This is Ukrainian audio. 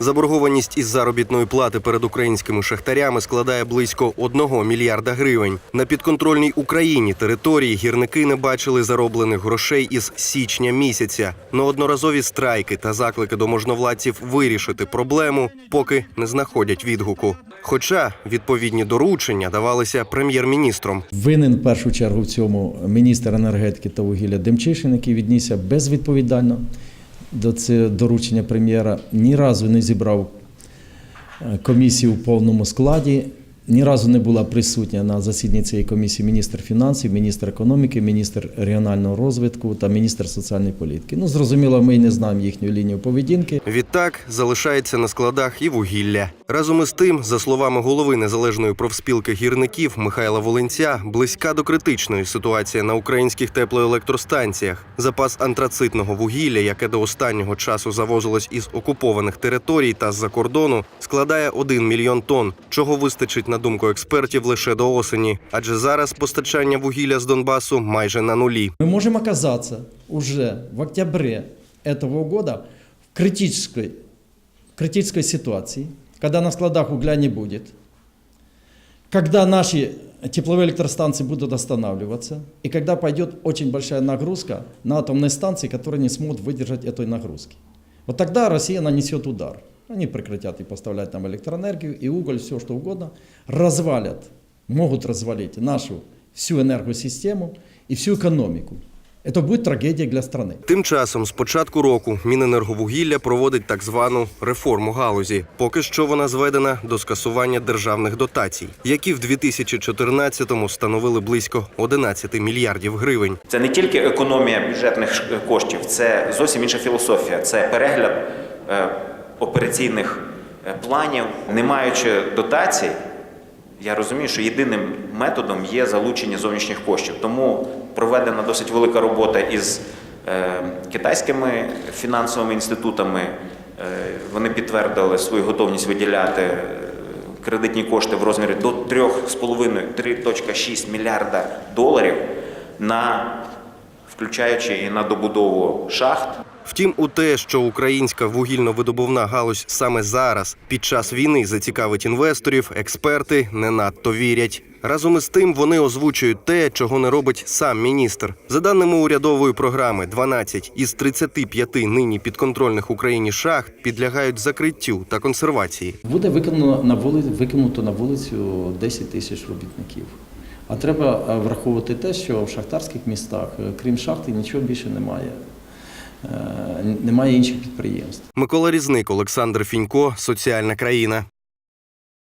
Заборгованість із заробітної плати перед українськими шахтарями складає близько 1 мільярда гривень. На підконтрольній Україні території гірники не бачили зароблених грошей із січня місяця. Неодноразові страйки та заклики до можновладців вирішити проблему поки не знаходять відгуку. Хоча відповідні доручення давалися прем'єр-міністром. Винен в першу чергу в цьому міністр енергетики та вугілля Демчишин, який віднісся безвідповідально до цього доручення прем'єра. Ні разу не зібрав е, комісію в повному складі. Ні разу не була присутня на засіданні цієї комісії міністр фінансів, міністр економіки, міністр регіонального розвитку та міністр соціальної політики. Ну, зрозуміло, ми не знаємо їхню лінію поведінки. Відтак залишається на складах і вугілля. Разом із тим, за словами голови незалежної профспілки гірників Михайла Волинця, близька до критичної ситуація на українських теплоелектростанціях. Запас антрацитного вугілля, яке до останнього часу завозилось із окупованих територій та з-за кордону, складає 1 мільйон тонн, чого вистачить на думку експертів лише до осені, адже зараз постачання вугілля з Донбасу майже на нулі. Мы можем оказаться уже в октябре этого года в критической, критической ситуации, когда на складах угля не будет, когда наши тепловые электростанции будут останавливаться, и когда пойдет очень большая нагрузка на атомные станции, которые не смогут выдержать этой нагрузки. Вот тогда Россия нанесет удар. Они прекратят и поставлять нам электроэнергию, и уголь, все что угодно, развалят, могут развалить нашу всю энергосистему и всю экономику. Это будет трагедия для страны. Тим часом, з початку року, Міненерговугілля проводить так звану реформу галузі. Поки що вона зведена до скасування державних дотацій, які в 2014-му становили близько 11 мільярдів гривень. Це не тільки економія бюджетних ш- коштів, це зовсім інша філософія. Це перегляд е, операційних е, планів, не маючи дотацій. Я розумію, що єдиним методом є залучення зовнішніх коштів. Тому проведена досить велика робота із е, китайськими фінансовими інститутами. Е, вони підтвердили свою готовність виділяти кредитні кошти в розмірі до 3,5-3,6 мільярда доларів на включаючи і на добудову шахт. Втім, у те, що українська вугільно-видобувна галузь саме зараз, під час війни, зацікавить інвесторів, експерти не надто вірять. Разом із тим вони озвучують те, чого не робить сам міністр. За даними урядової програми, 12 із 35 нині підконтрольних Україні шахт підлягають закриттю та консервації. Буде виконано на вулиці, викинуто на вулицю 10 тисяч робітників. А треба е, враховувати те, що в шахтарських містах, е, крім шахти, нічого більше немає. Е, Немає інших підприємств. Микола Різник, Олександр Фінько, Соціальна країна.